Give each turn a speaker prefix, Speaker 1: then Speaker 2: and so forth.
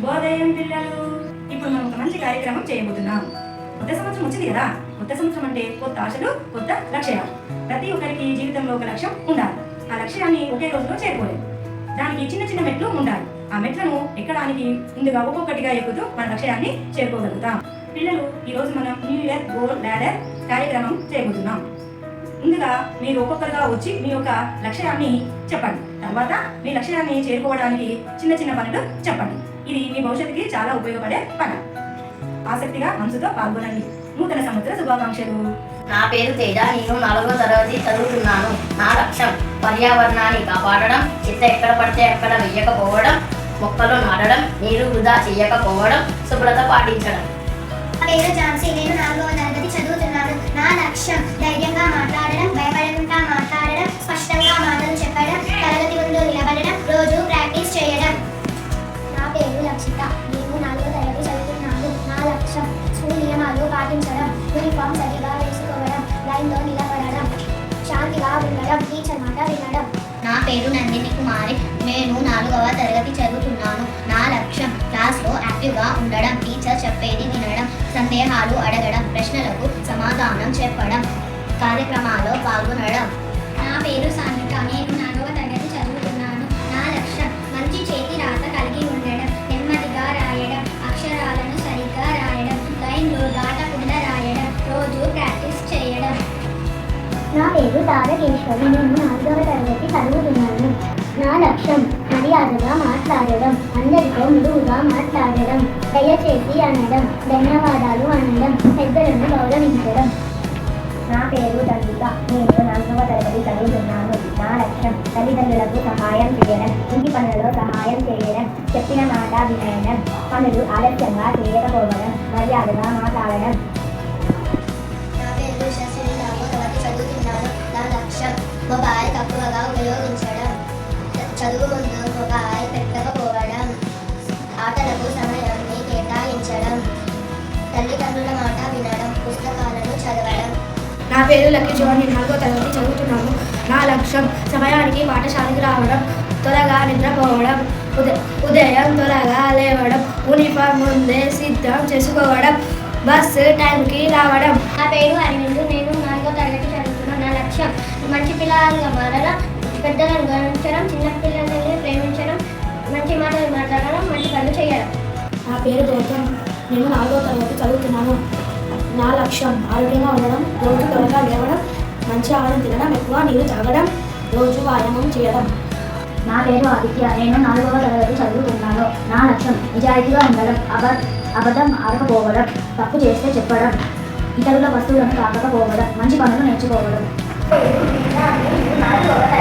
Speaker 1: శుభోదయం పిల్లలు. ఇప్పుడు మనం ఒక మంచి కార్యక్రమం చేయబోతున్నాం. కొత్త సంవత్సరం వచ్చింది కదా? కొత్త సంవత్సరం అంటే కొత్త ఆశలు కొత్త లక్ష్యాలు. ప్రతి ఒక్కరికి జీవితంలో ఒక లక్ష్యం ఉండాలి. ఆ లక్ష్యాన్ని ఒకే రోజులో చేరుకోలేదు దానికి చిన్న చిన్న మెట్లు ఉండాలి. ఆ మెట్లను ఎక్కడానికి ముందుగా ఒక్కొక్కటిగా ఎక్కుతూ మన లక్ష్యాన్ని చేరుకోగలుగుతాం. పిల్లలు ఈ రోజు మనం న్యూ ఇయర్ గోల్ ల్యాడర్ కార్యక్రమం చేయబోతున్నాం. ముందుగా మీరు ఒక్కొక్కరుగా వచ్చి మీ యొక్క లక్ష్యాన్ని చెప్పండి. తర్వాత మీ లక్ష్యాన్ని చేరుకోవడానికి చిన్న చిన్న పనులు చెప్పండి. ఇది మీ భవిష్యత్తుకి చాలా ఉపయోగపడే పని. ఆసక్తిగా మనసుతో పాల్గొనండి. నూతన సంవత్సర శుభాకాంక్షలు.
Speaker 2: నా పేరు తేజ. నేను నాలుగో తరగతి చదువుతున్నాను. నా లక్ష్యం పర్యావరణాన్ని కాపాడడం చెత్త ఎక్కడ పడితే అక్కడ వెయ్యకపోవడం మొక్కలు నాటడం నీరు వృధా చేయకపోవడం శుభ్రత పాటించడం.
Speaker 3: నా పేరు ఝాన్సీ. నేను నాలుగవ తరగతి చదువుతున్నాను. నా లక్ష్యం
Speaker 4: పేరు నందిని కుమారి. నేను నాలుగవ తరగతి చదువుతున్నాను. నా లక్ష్యం క్లాస్లో యాక్టివ్గా ఉండడం టీచర్ చెప్పేది వినడం సందేహాలు అడగడం ప్రశ్నలకు సమాధానం చెప్పడం కార్యక్రమాల్లో
Speaker 5: పాల్గొనడం.
Speaker 6: నా పేరు తారకేశ్వరి నేను నాలుగవ తరగతి చదువుతున్నాను. నా లక్ష్యం మర్యాదగా మాట్లాడడం అందరితో మృదువుగా మాట్లాడడం దయచేసి అనడం ధన్యవాదాలు అనడం పెద్దలను
Speaker 7: గౌరవించడం.
Speaker 8: నా పేరు దండిక. నేను నాలుగవ తరగతి చదువుతున్నాను. నా లక్ష్యం తల్లిదండ్రులకు సహాయం చేయడం ఇంటి పనులలో సహాయం చేయడం చెప్పిన మాట వినయడం పనులు ఆలస్యంగా చేయకపోవడం మర్యాదగా మాట్లాడడం.
Speaker 5: మొబైల్ తక్కువగా ఉపయోగించడం చదువు ముందు మొబైల్ పెట్టకపోవడం ఆటలకు సమయాన్ని కేటాయించడం తల్లిదండ్రుల మాట వినడం పుస్తకాలను చదవడం.
Speaker 9: నా పేరు లక్కీ జోన్ నేను నాలుగో తరగతి చదువుతున్నాను నా లక్ష్యం సమయానికి పాఠశాలకు రావడం త్వరగా నిద్రపోవడం ఉదయ ఉదయం త్వరగా లేవడం యూనిఫామ్ ముందే సిద్ధం చేసుకోవడం బస్సు టైంకి రావడం.
Speaker 10: నా పేరు అరవింద్ లక్ష్యం మంచి పిల్లలుగా మారడం పెద్దలను గౌరవించడం చిన్న పిల్లలని ప్రేమించడం మంచి మాటలు మాట్లాడడం మంచి పనులు చేయడం.
Speaker 11: నా పేరు గౌతమ్. నేను నాలుగో తరగతి చదువుతున్నాను. నా లక్ష్యం ఆరోగ్యంగా ఉండడం రోజు త్వరగా లేవడం మంచి ఆహారం తినడం ఎక్కువ నీరు తాగడం రోజు వ్యాయామం చేయడం.
Speaker 12: నా పేరు ఆదిత్య. నేను నాలుగవ తరగతి చదువుతున్నాను. నా లక్ష్యం నిజాయితీగా ఉండడం అబ అబద్ధం ఆడకపోవడం తప్పు చేస్తే చెప్పడం ఇతరుల వస్తువులను తాకకపోవడం మంచి పనులు నేర్చుకోవడం.
Speaker 8: ไปดูดีหน้าไม่ดีขึ้นมาเลยแต่